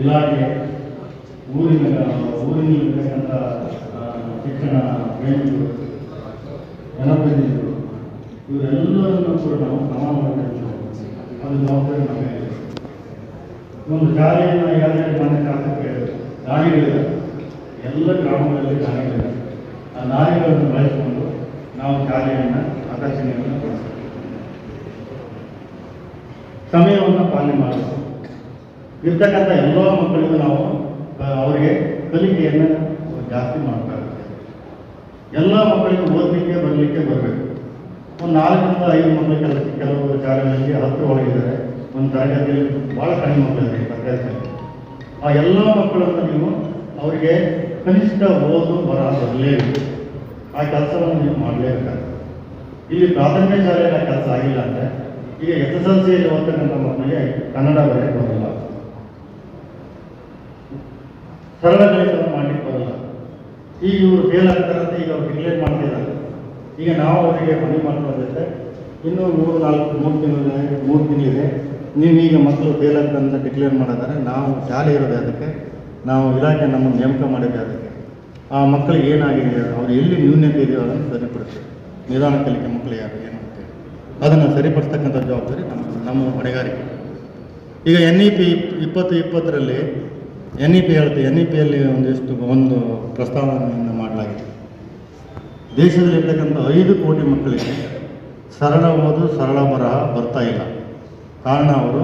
ಇಲಾಖೆ ಊರಿನ ಊರಿನಲ್ಲಿರ್ತಕ್ಕಂಥ ಶಿಕ್ಷಣ ಪ್ರೇಮಿಗಳು ಜನಪ್ರತಿನಿಧಿಗಳು, ಇವರೆಲ್ಲರನ್ನೂ ಕೂಡ ನಾವು ಸಮಾನವಾಗಿ ಅದು ಜವಾಬ್ದಾರಿ ನಮಗೆ ಒಂದು ಶಾಲೆಯನ್ನು ಈಗಾಗಲೇ ಮನೆ ಕಾರಣಕ್ಕೆ ನಾಯಿಗಳಿದೆ ಎಲ್ಲ ಗ್ರಾಮಗಳಲ್ಲಿ ದಾನಿಗಳಿದೆ ಆ ನಾಯಿಗಳನ್ನು ಬಳಸಿಕೊಂಡು ನಾವು ಶಾಲೆಯನ್ನು ಆಕರ್ಷಣೆಯನ್ನು ಪಡಿಸ್ತೀವಿ ಸಮಯವನ್ನು ಪಾಲನೆ ಮಾಡಬೇಕು ಇರ್ತಕ್ಕಂಥ ಎಲ್ಲ ಮಕ್ಕಳಿಗೂ ನಾವು ಅವರಿಗೆ ಕಲಿಕೆಯನ್ನು ಜಾಸ್ತಿ ಮಾಡಬೇಕಾಗುತ್ತೆ ಎಲ್ಲ ಮಕ್ಕಳಿಗೂ ಓದಲಿಕ್ಕೆ, ಬರಲಿಕ್ಕೆ ಬರಬೇಕು. ಒಂದು ನಾಲ್ಕರಿಂದ ಐದು ಮಕ್ಕಳು ಕೆಲಸ ಕೆಲವು ಶಾಲೆಗಳಲ್ಲಿ ಹತ್ತು ಒಳಗಿದ್ದಾರೆ. ಒಂದು ತರಗತಿಯಲ್ಲಿ ಭಾಳ ಕಡಿಮೆ ಮಕ್ಕಳಿದೆ ಶಾಲೆ ಆ ಎಲ್ಲ ಮಕ್ಕಳನ್ನು ನೀವು ಅವರಿಗೆ ಕನಿಷ್ಠ ಓದು ಬರ ಬರಲೇಬೇಕು. ಆ ಕೆಲಸವನ್ನು ನೀವು ಮಾಡಲೇಬೇಕಾಗ್ತದೆ ಇಲ್ಲಿ ಪ್ರಾಥಮಿಕ ಶಾಲೆಯಲ್ಲಿ ಆ ಕೆಲಸ ಆಗಿಲ್ಲ ಅಂದರೆ ಈಗ ಎಸ್ ಎಸ್ ಎಲ್ ಸಿಯಲ್ಲಿ ಓದ್ತಕ್ಕಂಥ ಮಕ್ಕಳಿಗೆ ಕನ್ನಡ ಬರೆಯಕ್ಕೆ ಬರಲ್ಲ. ಸರಳ ಗಣಿತವನ್ನು ಮಾಡಲಿಕ್ಕೆ ಬರಲ್ಲ ಈಗ ಇವರು ಫೇಲ್ ಆಗ್ತಾರಂತ ಈಗ ಅವ್ರು ಡಿಕ್ಲೇರ್ ಮಾಡ್ತಿದ್ದಾರೆ. ಈಗ ನಾವು ಅವರಿಗೆ ಮನೆ ಮಾಡ್ಕೊಂಡಿದ್ದೆ ಇನ್ನೂ ಮೂರು, ನಾಲ್ಕು, ಮೂರು ತಿಂಗಳ ಮೂರು ತಿಂಗಳಿದೆ ನೀವು ಈಗ ಮಕ್ಕಳು ಫೇಲ್ ಆಗ್ತಾರಂತ ಡಿಕ್ಲೇರ್ ಮಾಡಿದರೆ ನಾವು ಶಾಲೆ ಇರೋದೇ ಅದಕ್ಕೆ. ನಾವು ಇಲಾಖೆ ನಮ್ಮನ್ನು ನೇಮಕ ಮಾಡಿದ್ದೆ ಅದಕ್ಕೆ. ಆ ಮಕ್ಕಳಿಗೆ ಏನಾಗಿದೆ? ಅವ್ರು ಎಲ್ಲಿ ನ್ಯೂನ್ಯತೆ ಇದೆಯೋ ಅದನ್ನು ಸರಿಪಡಿಸ್ತೀವಿ ನಿಧಾನ ಕಲಿಕೆ ಮಕ್ಕಳು ಯಾರು, ಏನು ಅದನ್ನು ಸರಿಪಡಿಸ್ತಕ್ಕಂಥ ಜವಾಬ್ದಾರಿ ನಮ್ಮ ನಮ್ಮ ಹೊಣೆಗಾರಿಕೆ. ಈಗ ಎನ್ ಇ ಪಿ ಇಪ್ಪತ್ತು, ಇಪ್ಪತ್ತರಲ್ಲಿ ಎನ್ ಇ ಪಿ ಹೇಳ್ತೀವಿ ಎನ್ ಇ ಪಿಯಲ್ಲಿ ಒಂದಿಷ್ಟು ಒಂದು ಪ್ರಸ್ತಾವನೆಯನ್ನು ಮಾಡಲಾಗಿದೆ. ದೇಶದಲ್ಲಿರ್ತಕ್ಕಂಥ ಐದು ಕೋಟಿ ಮಕ್ಕಳಿಗೆ ಸರಳ ಓದು, ಸರಳ ಬರಹ ಬರ್ತಾ ಇಲ್ಲ. ಕಾರಣ ಅವರು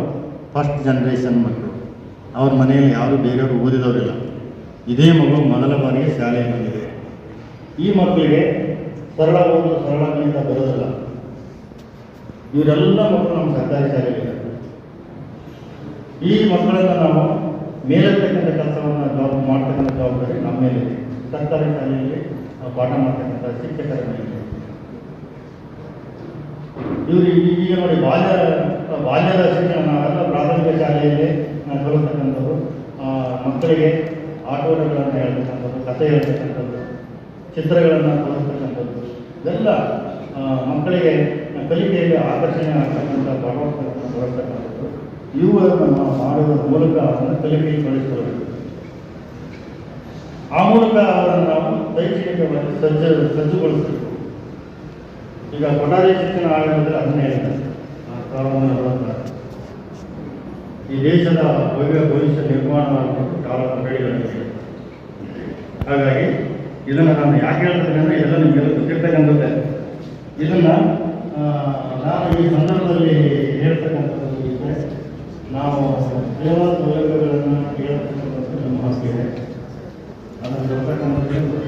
ಫಸ್ಟ್ ಜನ್ರೇಷನ್ ಮಕ್ಕಳು. ಅವ್ರ ಮನೆಯಲ್ಲಿ ಯಾರು ಬೇರೆಯವರು ಓದಿದವರಿಲ್ಲ. ಇದೇ ಮಗು ಮೊದಲ ಬಾರಿಗೆ ಶಾಲೆಗೆ ಬಂದಿದೆ. ಈ ಮಕ್ಕಳಿಗೆ ಸರಳ ಓದು, ಸರಳ ಗಣಿತ ಬರೋದಿಲ್ಲ. ಇವರೆಲ್ಲ ಮಕ್ಕಳು ನಮ್ಮ ಸರ್ಕಾರಿ ಶಾಲೆಗಳಿದ್ದಾರೆ ಈ ಮಕ್ಕಳನ್ನು ನಾವು ಮೇಲಿರ್ತಕ್ಕಂಥ ಕೆಲಸವನ್ನು ಜವಾಬ್ ಮಾಡ್ತಕ್ಕಂಥ ಜವಾಬ್ದಾರಿ ನಮ್ಮ ಮೇಲೆ ಸರ್ಕಾರಿ ಶಾಲೆಯಲ್ಲಿ ಪಾಠ ಮಾಡ್ತಕ್ಕಂಥ ಶಿಕ್ಷಕರ ಮೇಲೆ. ಇವರು ಈಗ ನೋಡಿ ಬಾಲ್ಯ ಬಾಲ್ಯದ ಶಿಕ್ಷಣ ನಾವೆಲ್ಲ ಪ್ರಾಥಮಿಕ ಶಾಲೆಯಲ್ಲಿ ಆ, ಮಕ್ಕಳಿಗೆ ಆಟೋಟಗಳನ್ನು ಹೇಳ್ತಕ್ಕಂಥದ್ದು ಕಥೆ ಹೇಳ್ತಕ್ಕಂಥದ್ದು ಚಿತ್ರಗಳನ್ನು ತೋರಿಸ್ತಕ್ಕಂಥದ್ದು. ಇದೆಲ್ಲ ಮಕ್ಕಳಿಗೆ ಕಲಿಕೆಯಲ್ಲಿ ಆಕರ್ಷಣೆ ಆಗ್ತಕ್ಕಂಥ ಭಾಗವತವನ್ನು ತೋರಿಸ್ತಕ್ಕಂಥದ್ದು ಇವುಗಳನ್ನು ನಾವು ಮಾಡುವ ಮೂಲಕ ಅವರನ್ನು ಕಲಿಕೆಗೆ ತೊಡಗಿಸಿಕೊಳ್ಳಬೇಕು ಆ ಮೂಲಕ ಅವರನ್ನು ನಾವು ಶೈಕ್ಷಣಿಕವಾಗಿ ಸಜ್ಜ, ಸಜ್ಜುಗೊಳಿಸಬೇಕು. ಈಗ ಕೊಠಾರಿ ಶಿಕ್ಷಣ ಆಯೋಗದಲ್ಲಿ ಅದನ್ನೇ ಸಾವಿರದ ನಲವತ್ತಾರು. ಈ ದೇಶದ ಭವ್ಯ ಭವಿಷ್ಯ ನಿರ್ಮಾಣವಾಗುವುದು ಕಾಲ ಬೇಡಿಗಳಲ್ಲಿ ಹಾಗಾಗಿ ಇದನ್ನು ನಾನು ಯಾಕೆ ಹೇಳ್ತೇನೆ ಅಂದರೆ ಎಲ್ಲ ನಿಮಗೆಲ್ಲ ಗೊತ್ತಿರ್ತಕ್ಕಂಥದ್ದೇ ಇದನ್ನು ನಾನು ಈ ಸಂದರ್ಭದಲ್ಲಿ ಹೇಳ್ತಕ್ಕಂಥದ್ದು ನಾವು ಸೇವಾ ಸೌಲಭ್ಯಗಳನ್ನು ಕೇಳತಕ್ಕಂಥದ್ದು ನಮ್ಮ ಹಕ್ಕಿದೆ ಅದನ್ನು ಬರ್ತಕ್ಕಂಥದ್ದು